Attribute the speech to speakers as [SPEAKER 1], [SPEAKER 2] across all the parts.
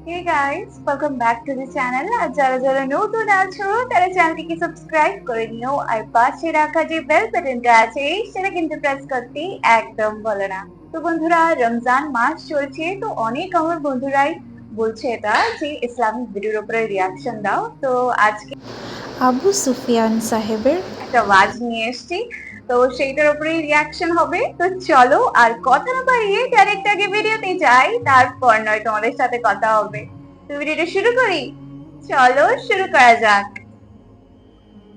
[SPEAKER 1] Hey guys, welcome back to the channel. আর যারা যারা নতুন আছো তারা চ্যানেলটিকে সাবস্ক্রাইব করে নিও আর পাশে রাখা যে বেল বাটনটা আছে সেটা কিন্তু প্রেস করতে একদম বলো না তো বন্ধুরা রমজান মাস চলছে তো অনেক আমার বন্ধুরাই বলছে এটা যে ইসলামিক ভিডিওর উপরে রিয়াকশন দাও তো আজকে
[SPEAKER 2] আবু সুফিয়ান সাহেবের
[SPEAKER 1] একটা ওয়াজ নিয়ে এসেছি তো সেইটার উপরেই রিয়াকশন হবে। তো চলো আর কথা না পারিয়ে ডাইরেক্ট আগে ভিডিওতে যাই, তারপর নয় তোমাদের সাথে কথা হবে। তো ভিডিওটা শুরু করি? চলো শুরু করা যাক।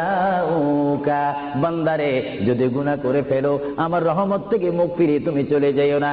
[SPEAKER 3] জাউকা বান্দারে, যদি গুনাহ করে ফেলো, আমার রহমত থেকে মুখ ফিরিয়ে তুমি চলে যাইও না।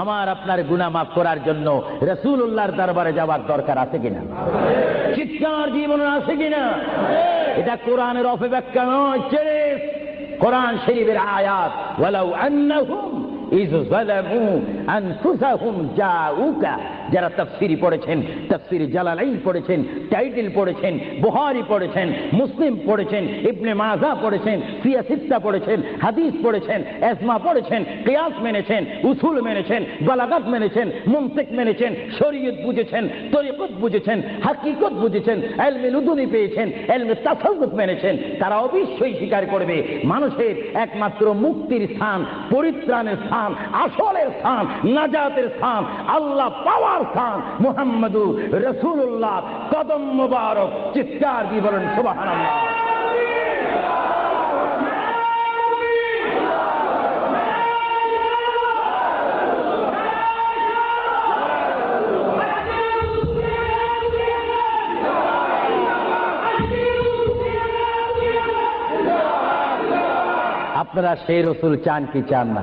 [SPEAKER 3] আমার আপনার গুণা মাফ করার জন্য রসুল্লাহর দরবারে যাওয়ার দরকার আছে কিনা? চিৎকার জীবন আছে কিনা? এটা কোরআনের অপব্যাখ্যা নয়, ছেড়ে কোরআন শরীফের আয়াত, ওয়ালাউ আন্নাহুম ইজ জালামু আনফুসাহুম জাউকা। যারা তাফসিরি পড়েছেন, তাফসির জালালাইন পড়েছেন, টাইটেল পড়েছেন বুহারি পড়েছেন, মুসলিম পড়েছেন, ইবনে মাজা পড়েছেন ফিয়া সিত্তা পড়েছেন, হাদিস পড়েছেন এসমা পড়েছেন, কিয়াস মেনেছেন, উসুল মেনেছেন, বালাগাত মেনেছেন মুমসিক মেনেছেন, শরীয়ত বুঝেছেন, তরিকত বুঝেছেন, হাকিকত বুঝেছেন, এলমে লুদুনি পেয়েছেন, এলমে তাসাউফ মেনেছেন, তারা অবশ্যই স্বীকার করবে, মানুষের একমাত্র মুক্তির স্থান, পরিত্রাণের স্থান, আসলের স্থান, নাজাতের স্থান, আল্লাহ পাওয়ার স্থান মুহাম্মদু রসুল্লাহ কদম মুবারক চিৎকার বিবরণ সুবহানাল্লাহ আপনার আপনারা সেই রসুল চান কি চান না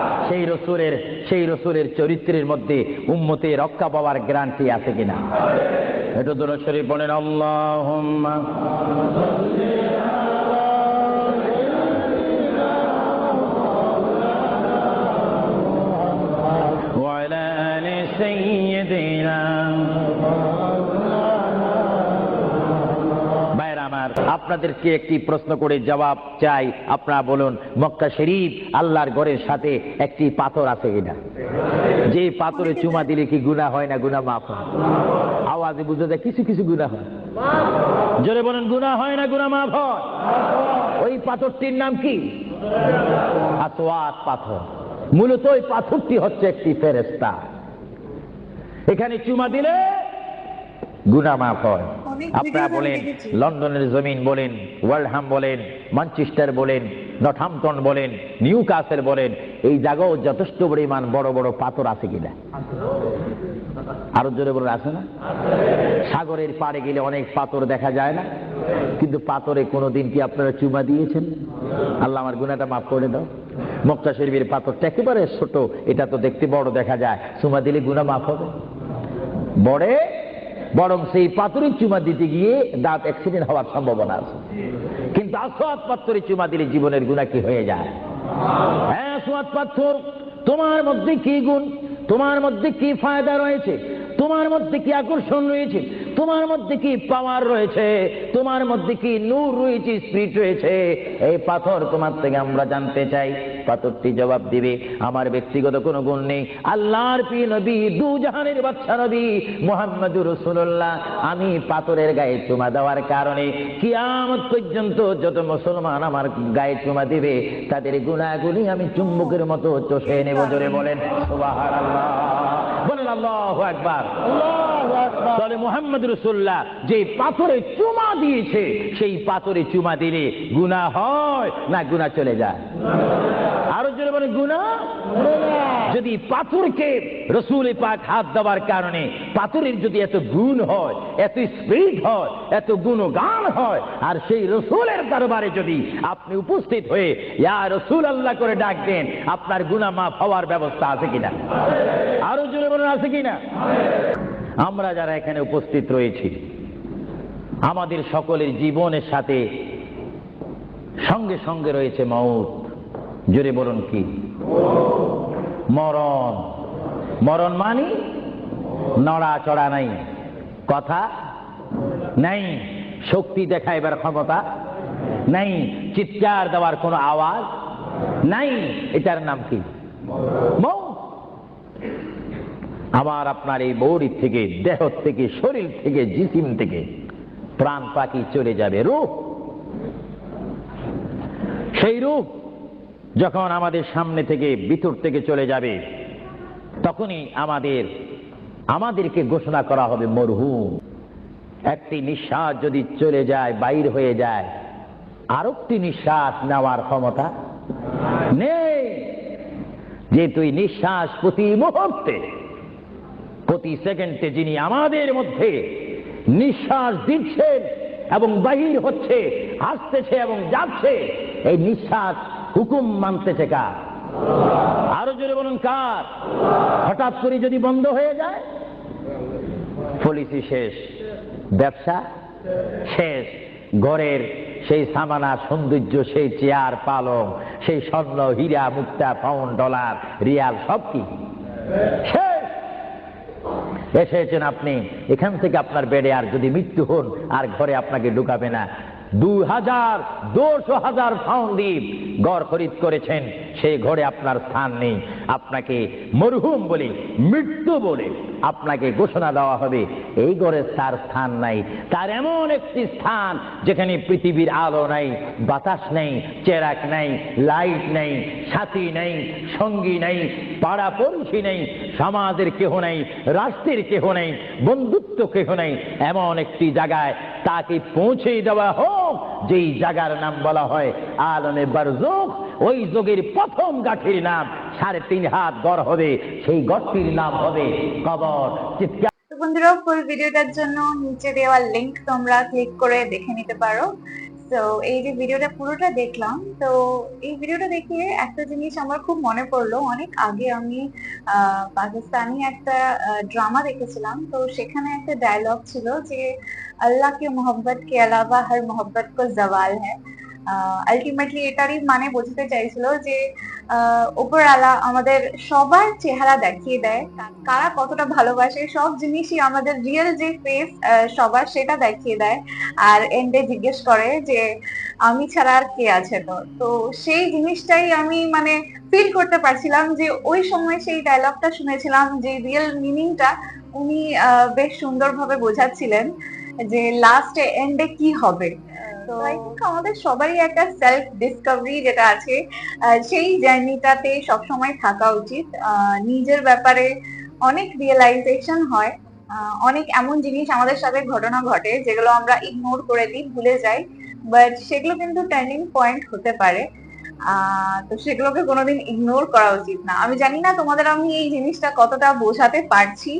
[SPEAKER 3] সেই রসুলের সেই রসুলের চরিত্রের মধ্যে উম্মতে রক্ষা পাওয়ার গ্যারান্টি আছে কিনা এটা দূর শরীফ বলেন আল্লাহ وعلى آل سيدنا আপনাদেরকে একটি প্রশ্ন করে জবাব চাই। আপনারা বলুন, মক্কা শরীফ আল্লাহর ঘরের সাথে একটি পাথর আছে কিনা? যে পাথরে চুমা দিলে কি গুণা হয় না গুণা মাফ হয়? আওয়াজে বুঝে যায় কিছু কিছু গুণা হয়। জোরে বলেন গুণা হয় না গুণা মাফ হয়? ওই পাথরটির নাম কি? আসওয়াত পাথর। মূলত ওই পাথরটি হচ্ছে একটি ফেরেস্তা এখানে চুমা দিলে গুনা মাফ হয়। আপনারা বলেন লন্ডনের জমিন বলেন ওয়ার্ল্ডহাম বলেন ম্যানচেস্টার বলেন নটহাম্পটন বলেন নিউ কাসেল বলেন এই জায়গাও যথেষ্ট পরিমাণ বড় বড় পাথর আছে কিনা? আরও জোরে বলে আছে না? সাগরের পাড়ে গেলে অনেক পাথর দেখা যায় না কিন্তু পাথরে কোনোদিন কি আপনারা চুমা দিয়েছেন? আল্লাহ আমার গুনাটা মাফ করে দাও। মক্কা শরীফের পাথরটা একেবারে ছোট এটা তো দেখতে বড় দেখা যায়। চুমা দিলে গুনা মাফ হবে। বড়ে বরং সেই পাথরের চুমা দিতে গিয়ে দাঁত অ্যাক্সিডেন্ট হওয়ার সম্ভাবনা আছে। কিন্তু আসোয়াদ পাথরের চুমা দিলে জীবনের গুণা কি হয়ে যায়? হ্যাঁ আসোয়াদ পাথর, তোমার মধ্যে কি গুণ? তোমার মধ্যে কি ফায়দা রয়েছে? তোমার মধ্যে কি আকর্ষণ রয়েছে? তোমার মধ্যে কি পাওয়ার রয়েছে? তোমার মধ্যে কি নূর রয়েছে, স্পিরিট রয়েছে? এই পাথর তোমার থেকে আমরা জানতে চাই। পাথরটি জবাব দিবে আমার ব্যক্তিগত কোনো গুণ নেই। আল্লাহর প্রিয় নবী দু জাহানের বাচ্চা নবী মোহাম্মদুর রসুল্লাহ আমি পাথরের গায়ে চুমা দেওয়ার কারণে কিয়ামত পর্যন্ত যত মুসলমান আমার গায়ে চুমা দিবে তাদের গুণাগুলি আমি চুম্বকের মতো চষে নেব। জোরে বলেন বলেন আল্লাহ একবার তাহলে মোহাম্মদ রসুল্লাহ যে পাথরে চুমা দিয়েছে সেই পাথরে চুমা দিলে গুণা হয় না গুণা চলে যায়? আরও জোরে বলে যদি পাথরকে রসুল পাক হাত দেওয়ার কারণে পাথরের যদি এত গুণ হয়, এত স্পিড হয়, এত গুণগান হয়, আর সেই রসুলের দরবারে যদি আপনি উপস্থিত হয়ে, ইয়া রসুল আল্লাহ করে ডাক দেন, আপনার গুণা মাফ হওয়ার ব্যবস্থা আছে কিনা? আরও জোরে বলেন, আছে কিনা? আমরা যারা এখানে উপস্থিত রয়েছি, আমাদের সকলের জীবনের সাথে সঙ্গে সঙ্গে রয়েছে মৌত জোরে বলুন কি? মরণ। মরণ মানি? নড়া চড়া নাই। কথা নাই। শক্তি দেখাইবার ক্ষমতা নাই। চিৎকার দেওয়ার কোনো আওয়াজ নাই। এটার নাম কি? মৌত আমার আপনার এই বৌরি থেকে দেহ থেকে, শরীর থেকে, জিসিম থেকে প্রাণ পাখি চলে যাবে। রূপ। সেই রূপ যখন আমাদের সামনে থেকে ভিতর থেকে চলে যাবে, তখনই আমাদের, আমাদেরকে ঘোষণা করা হবে মরহুম। একটি নিঃশ্বাস যদি চলে যায়, বাইর হয়ে যায়, আরেকটি নিঃশ্বাস নেওয়ার ক্ষমতা নেই। যে তুই নিঃশ্বাস প্রতি মুহূর্তে, প্রতি সেকেন্ডে যিনি আমাদের মধ্যে নিঃশ্বাস দিচ্ছেন এবং বাহির হচ্ছে আসতেছে এবং যাচ্ছে, এই নিঃশ্বাস হুকুম মানতেছে কার আরও জোরে বলুন, কার? হঠাৎ করে যদি বন্ধ হয়ে যায়, পলিসি শেষ, ব্যবসা শেষ, ঘরের সেই সামানা সৌন্দর্য, সেই চেয়ার পালং, সেই স্বর্ণ, হীরা, মুক্তা পাউন্ড ডলার, রিয়াল, সব কি? শেষ! এসেছেন আপনি, এখান থেকে আপনার বেডে আর যদি মৃত্যু হন, আর ঘরে আপনাকে ঢুকাবে না। মরহুম বলে, মৃত্যু বলে আপনাকে ঘোষণা দেওয়া হবে। এই তার স্থান নাই। তার এমন একটি স্থান যেখানে পৃথিবীর আলো নাই, বাতাস নেই, চেরাক নাই, লাইট নেই সাথী নেই, সঙ্গী নেই পাড়া নেই, সমাজের কেহ নেই, রাষ্ট্রের কেহ নেই, বন্ধুত্ব কেহ নেই। এমন একটি জায়গায় তাকে পৌঁছে দেওয়া হোক। যেই জায়গার নাম বলা হয় আলমে বারজুক ওই যুগের প্রথম গাঠির নাম সাড়ে তিন হাত গড় হবে, সেই গড়টির নাম হবে কবর।
[SPEAKER 1] বন্ধুরা ফুল ভিডিওটার জন্য নিচে দেওয়া লিংক তোমরা ক্লিক করে দেখে নিতে পারো। তো এই যে ভিডিওটা পুরোটা দেখলাম তো এই ভিডিওটা দেখে একটা জিনিস আমার খুব মনে পড়ল। অনেক আগে আমি পাকিস্তানি একটা ড্রামা দেখেছিলাম। তো সেখানে একটা ডায়লগ ছিল যে আল্লাহ কে মোহব্বত কে আলাবা হর মোহব্বত কো জওয়াল হ্যাঁ আলটিমেটলি এটারই মানে বোঝাতে চাইছিল যে আহ, উপরওয়ালা আমাদের সবার চেহারা দেখিয়ে দেয়। কারা কতটা ভালোবাসে, সব জিনিসই আমাদের রিয়েল যে ফেস সবার সেটা দেখিয়ে দেয়। আর এন্ডে জিজ্ঞেস করে যে, আমি ছাড়া আর কে আছে তো তো সেই জিনিসটাই আমি মানে ফিল করতে পারছিলাম যে, ওই সময় সেই ডায়লগটা শুনেছিলাম যে রিয়েল মিনিংটা উনি বেশ সুন্দরভাবে বোঝাচ্ছিলেন যে লাস্টে এন্ডে কি হবে। আমাদের সবারই একটা সেলফ ডিসকভারি যেটা আছে সেই জার্নিটাতে থাকা উচিত। নিজের ব্যাপারে অনেক রিয়েলাইজেশন হয়। অনেক এমন জিনিস আমাদের সাথে ঘটনা ঘটে যেগুলো আমরা ইগনোর করে দিই, ভুলে যাই। বাট সেগুলো কিন্তু টার্নিং পয়েন্ট হতে পারে। তো সেগুলোকে কোনোদিন ইগনোর করা উচিত না। আমি জানি না তোমাদের আমি এই জিনিসটা কতটা বোঝাতে পারছি।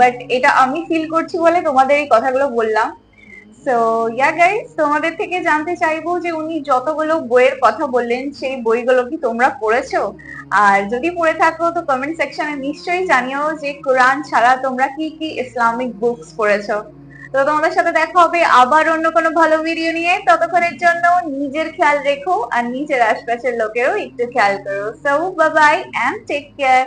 [SPEAKER 1] বাট এটা আমি ফিল করছি বলে তোমাদের এই কথাগুলো বললাম। সো ইয়া গাইস তোমাদের থেকে জানতে চাইব যে উনি যতগুলো বইয়ের কথা বললেন, সেই বইগুলো কি তোমরা পড়েছো? আর যদি পড়ে থাকো, তো কমেন্ট সেকশনে নিশ্চয়ই জানিও যে কোরআন ছাড়া তোমরা কি কি ইসলামিক বুকস পড়েছো। তো তোমাদের সাথে দেখা হবে আবার অন্য কোনো ভালো ভিডিও নিয়ে। ততক্ষণের জন্য নিজের খেয়াল রেখো আর নিজের আশপাশের লোকেরও একটু খেয়াল করো। So bye and take care